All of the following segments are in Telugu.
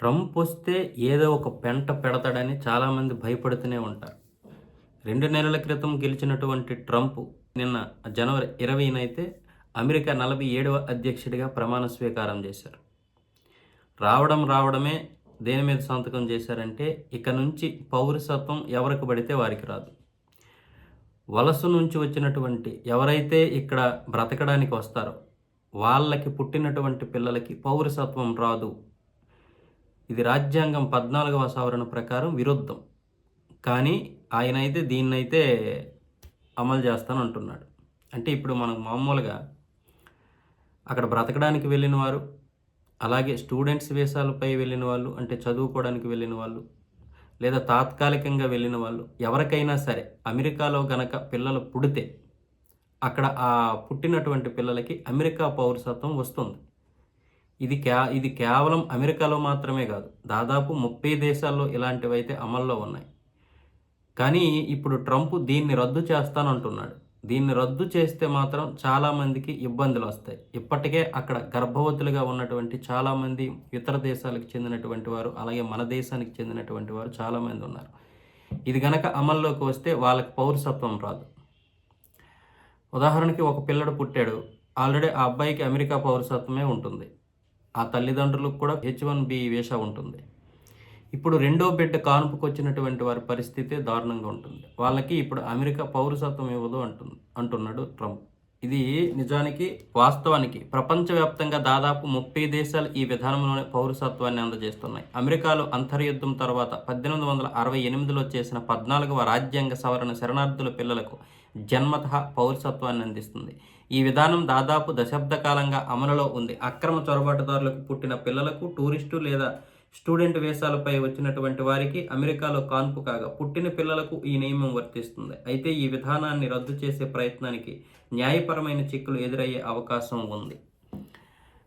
ట్రంప్ వస్తే ఏదో ఒక పెంట పెడతాడని చాలామంది భయపడుతూనే ఉంటారు. రెండు నెలల క్రితం గెలిచినటువంటి ట్రంప్ నిన్న జనవరి ఇరవైనైతే అమెరికా నలభై ఏడవ అధ్యక్షుడిగా ప్రమాణ స్వీకారం చేశారు. రావడం రావడమే దేని మీద సంతకం చేశారంటే ఇక నుంచి పౌరసత్వం ఎవరికి పడితే వారికి రాదు. వలస నుంచి వచ్చినటువంటి ఎవరైతే ఇక్కడ బ్రతకడానికి వస్తారో వాళ్ళకి పుట్టినటువంటి పిల్లలకి పౌరసత్వం రాదు ఇది రాజ్యాంగం పద్నాలుగవ సవరణ ప్రకారం విరుద్ధం. కానీ ఆయన అయితే దీన్నైతే అమలు చేస్తాను అంటున్నాడు. అంటే ఇప్పుడు మనం మామూలుగా అక్కడ బ్రతకడానికి వెళ్ళిన వారు అలాగే స్టూడెంట్స్ వేషాలపై వెళ్ళిన వాళ్ళు అంటే చదువుకోవడానికి వెళ్ళిన వాళ్ళు లేదా తాత్కాలికంగా వెళ్ళిన వాళ్ళు ఎవరికైనా సరే అమెరికాలో గనక పిల్లలు పుడితే అక్కడ ఆ పుట్టినటువంటి పిల్లలకి అమెరికా పౌరసత్వం వస్తుంది. ఇది కే ఇది కేవలం అమెరికాలో మాత్రమే కాదు దాదాపు ముప్పై దేశాల్లో ఇలాంటివైతే అమల్లో ఉన్నాయి. కానీ ఇప్పుడు ట్రంప్ దీన్ని రద్దు చేస్తానంటున్నాడు. దీన్ని రద్దు చేస్తే మాత్రం చాలామందికి ఇబ్బందులు వస్తాయి. ఇప్పటికే అక్కడ గర్భవతులుగా ఉన్నటువంటి చాలామంది ఇతర దేశాలకు చెందినటువంటి వారు అలాగే మన దేశానికి చెందినటువంటి వారు చాలామంది ఉన్నారు. ఇది గనక అమల్లోకి వస్తే వాళ్ళకి పౌరసత్వం రాదు. ఉదాహరణకి ఒక పిల్లడు పుట్టాడు. ఆల్రెడీ ఆ అబ్బాయికి అమెరికా పౌరసత్వమే ఉంటుంది. ఆ తల్లిదండ్రులకు కూడా హెచ్ వన్ బి వీసా ఉంటుంది. ఇప్పుడు రెండో బిడ్డ కానుపుకు వచ్చినటువంటి వారి పరిస్థితి దారుణంగా ఉంటుంది. వాళ్ళకి ఇప్పుడు అమెరికా పౌరసత్వం ఇవ్వదు అంటుంది అంటున్నాడు ట్రంప్. ఇది నిజానికి వాస్తవానికి ప్రపంచవ్యాప్తంగా దాదాపు ముప్పై దేశాలు ఈ విధానంలోనే పౌరసత్వాన్ని అందజేస్తున్నాయి. అమెరికాలో అంతర్యుద్ధం తర్వాత పద్దెనిమిది వందల అరవై ఎనిమిదిలో చేసిన పద్నాలుగవ రాజ్యాంగ సవరణ శరణార్థుల పిల్లలకు జన్మత పౌరసత్వాన్ని అందిస్తుంది. ఈ విధానం దాదాపు దశాబ్ద కాలంగా అమలులో ఉంది. అక్రమ చొరబాటుదారులకు పుట్టిన పిల్లలకు టూరిస్టు లేదా స్టూడెంట్ వేసాలపై వచ్చినటువంటి వారికి అమెరికాలో కాన్పు కాగా పుట్టిన పిల్లలకు ఈ నియమం వర్తిస్తుంది. అయితే ఈ విధానాన్ని రద్దు చేసే ప్రయత్నానికి న్యాయపరమైన చిక్కులు ఎదురయ్యే అవకాశం ఉంది.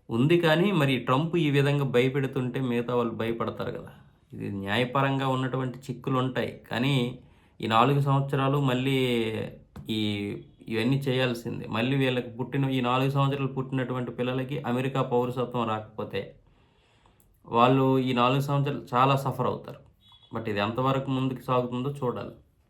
ఉంది కానీ మరి ట్రంప్ ఈ విధంగా భయపెడుతుంటే మిగతా వాళ్ళు భయపడతారు కదా. ఇది న్యాయపరంగా ఉన్నటువంటి చిక్కులు ఉంటాయి. కానీ ఈ నాలుగు సంవత్సరాలు మళ్ళీ ఈ ఇవన్నీ చేయాల్సిందే. మళ్ళీ వీళ్ళకి పుట్టిన ఈ నాలుగు సంవత్సరాలు పుట్టినటువంటి పిల్లలకి అమెరికా పౌరసత్వం రాకపోతే వాళ్ళు ఈ నాలుగు సంవత్సరాలు చాలా సఫర్ అవుతారు. బట్ ఇది ఎంతవరకు ముందుకు సాగుతుందో చూడాలి.